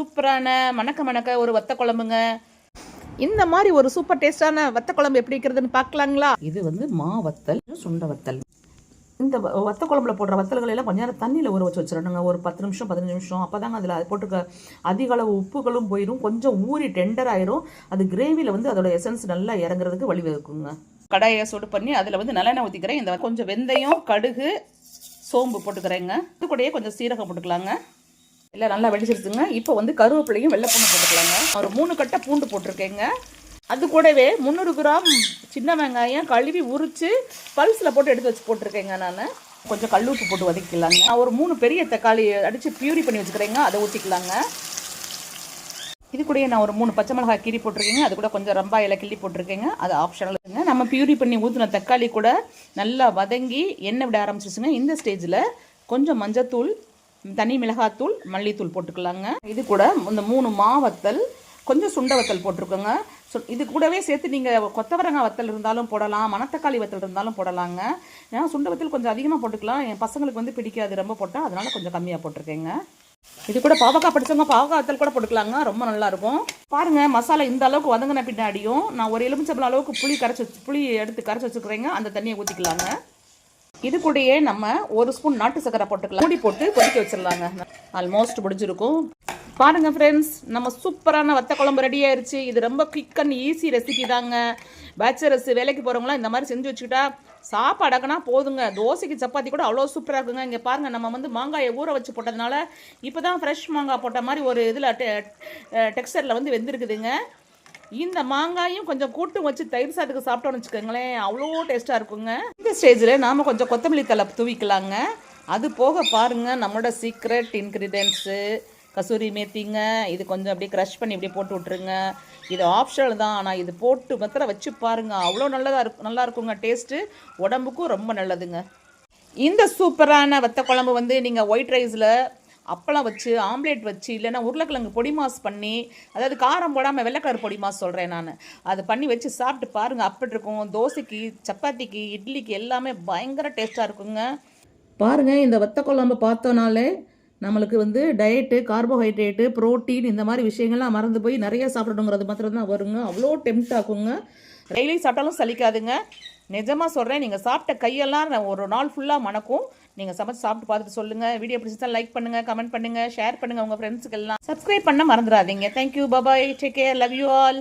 சூப்பரான மணக்க மணக்க ஒரு வத்த குழம்புங்க. இந்த மாதிரி ஒரு சூப்பர் டேஸ்டான வத்த குழம்பு எப்படி வைக்கிறதுன்னு பார்க்கலாங்களா? இது வந்து மா வத்தல் சுண்ட வத்தல். இந்த வ- வத்த குழம்புல போடுற வத்தல்களை எல்லாம் கொஞ்ச நேரம் தண்ணியில் ஊற வச்சு வச்சிடணுங்க ஒரு பத்து நிமிஷம் பதினஞ்சு நிமிஷம். அப்போ தாங்க அதில் போட்டுக்க அதிக அளவு உப்புகளும் போயிடும் கொஞ்சம் ஊறி டெண்டர் ஆயிரும். அது கிரேவியில் வந்து அதோட எசன்ஸ் நல்லா இறங்குறதுக்கு வழிவகுக்குங்க கடாயை சுடு பண்ணி அதில் வந்து நல்லெண்ணெய் ஊற்றிக்கிறேன் இந்த கொஞ்சம் வெந்தயம் கடுகு சோம்பு போட்டுக்கிறேங்க. இது கூடயே கொஞ்சம் சீரகம் போட்டுக்கலாங்க. இல்லை நல்லா வெடிச்சிருச்சுங்க. இப்போ வந்து கருவேப்பிலையும் வெள்ளை பூண்டு போட்டுக்கலாங்க. ஒரு மூணு கட்டை பூண்டு போட்டிருக்கேங்க. அது கூடவே முந்நூறு கிராம் சின்ன வெங்காயம் கழுவி உரித்து பல்ஸில் போட்டு எடுத்து வச்சு போட்டிருக்கேங்க நான். கொஞ்சம் கல் உப்பு போட்டு வதக்கிக்கலாங்க. நான் ஒரு மூணு பெரிய தக்காளி அடித்து பியூரி பண்ணி வச்சுக்கிறேங்க. அதை ஊற்றிக்கலாங்க இது கூட நான் ஒரு மூணு பச்சை மிளகாய் கீரி போட்டிருக்கேங்க. அது கூட கொஞ்சம் ரம்பா இலை கிள்ளி போட்டிருக்கேங்க. அது ஆப்ஷனலுங்க நம்ம பியூரி பண்ணி ஊற்றின தக்காளி கூட நல்லா வதங்கி எண்ணெய் விட ஆரம்பிச்சிச்சுங்க இந்த ஸ்டேஜில் கொஞ்சம் மஞ்சத்தூள் தனி மிளகாத்தூள் மல்லித்தூள் போட்டுக்கலாங்க. இது கூட இந்த மூணு மாவத்தல் கொஞ்சம் சுண்ட வத்தல் போட்டிருக்கோங்க. ஸோ இது கூடவே சேர்த்து நீங்கள் கொத்தவரங்காய் வத்தல் இருந்தாலும் போடலாம் மணத்தக்காளி வத்தல் இருந்தாலும் போடலாங்க. ஏன்னா சுண்ட வத்தல் கொஞ்சம் அதிகமாக போட்டுக்கலாம். என் பசங்களுக்கு வந்து பிடிக்காது ரொம்ப போட்டால் அதனால் கொஞ்சம் கம்மியாக போட்டிருக்கேங்க. இது கூட பாவக்காய் படித்தவங்க பாவக்காய் வத்தல் கூட போட்டுக்கலாங்க ரொம்ப நல்லாயிருக்கும். பாருங்கள் மசாலா இந்த அளவுக்கு வதங்கின பின்னாடியும் நான் ஒரு எலுமிச்சம்பழம் அளவுக்கு புளி கரைச்சி வச்சு புளி எடுத்து கரைச்சி வச்சுக்கிறேங்க அந்த தண்ணியை ஊற்றிக்கலாங்க இது கூடயே நம்ம ஒரு ஸ்பூன் நாட்டு சக்கரை போட்டுக்கலாம். மூடி போட்டு கொதிக்க வச்சிடலாங்க. ஆல்மோஸ்ட் முடிஞ்சிருக்கும். பாருங்க ஃப்ரெண்ட்ஸ் நம்ம சூப்பரான வத்த குழம்பு ரெடி ஆயிருச்சு. இது ரொம்ப குயிக் அண்ட் ஈஸி ரெசிபி தாங்க. பேச்சுலர்ஸ் வேலைக்கு போகிறவங்களாம் இந்த மாதிரி செஞ்சு வச்சுக்கிட்டா சாப்பாடாக்கனா போதுங்க. தோசைக்கு சப்பாத்தி கூட அவ்வளோ சூப்பராக இருக்குங்க. இங்கே பாருங்கள் நம்ம வந்து மாங்காயை ஊற வச்சு போட்டதுனால இப்போ தான் ஃப்ரெஷ் மாங்காய் போட்ட மாதிரி ஒரு இதில் டெக்ஸ்டரில் வந்து வெந்திருக்குதுங்க. இந்த மாங்காயும் கொஞ்சம் கூட்டு வச்சு தயிர் சாதத்துக்கு சாப்பிட்டோன்னு வச்சுக்கோங்களேன். அவ்வளோ டேஸ்ட்டாக இருக்குங்க. இந்த ஸ்டேஜில் நாம் கொஞ்சம் கொத்தமல்லி தலை தூவிக்கலாங்க. அது போக பாருங்கள் நம்மளோட சீக்ரெட் இன்க்ரீடியன்ஸு கசூரி மேத்திங்க இது கொஞ்சம் அப்படியே க்ரஷ் பண்ணி இப்படியே போட்டு விட்ருங்க இது ஆப்ஷனல் தான் ஆனால் இது போட்டு மாத்திரம் வச்சு பாருங்க. அவ்வளோ நல்லதாக இருக்கும் நல்லா இருக்குங்க டேஸ்ட்டு உடம்புக்கும் ரொம்ப நல்லதுங்க. இந்த சூப்பரான வத்த குழம்பு வந்து நீங்கள் ஒயிட் ரைஸில் அப்பளம் வச்சு ஆம்லேட் வச்சு இல்லைன்னா உருளைக்கிழங்கு பொடி மாஸ் பண்ணி அதாவது காரம் போடாமல் வெள்ளைக்கலர் பொடி மாஸ் சொல்கிறேன் நான். அது பண்ணி வச்சு சாப்பிட்டு பாருங்கள் அப்படி இருக்கும். தோசைக்கு சப்பாத்திக்கு இட்லிக்கு எல்லாமே பயங்கர டேஸ்ட்டாக இருக்குங்க. பாருங்கள் இந்த வத்த குழம்பு பார்த்தோனாலே நம்மளுக்கு வந்து டயட்டு கார்போஹைட்ரேட்டு புரோட்டீன் இந்த மாதிரி விஷயங்கள்லாம் மறந்து போய் நிறைய சாப்பிடணுங்கிறது மாத்திரம் தான் வருங்க. அவ்வளோ டெம்ட் ஆகுங்க டெய்லி சாப்பிட்டாலும் சலிக்காதுங்க. நிஜமாக சொல்கிறேன் நீங்கள் சாப்பிட்ட கையெல்லாம் நான் ஒரு நாள் ஃபுல்லாக மணக்கும். நீங்கள் சமைச்சு சாப்பிட்டு பார்த்துட்டு சொல்லுங்கள் வீடியோ பிடிச்சா லைக் பண்ணுங்கள் கமெண்ட் பண்ணுங்கள் ஷேர் பண்ணுங்கள் உங்கள் ஃப்ரெண்ட்ஸுக்கெல்லாம் சப்ஸ்கிரைப் பண்ண மறந்துடாதீங்க. Thank you bye bye take care love you all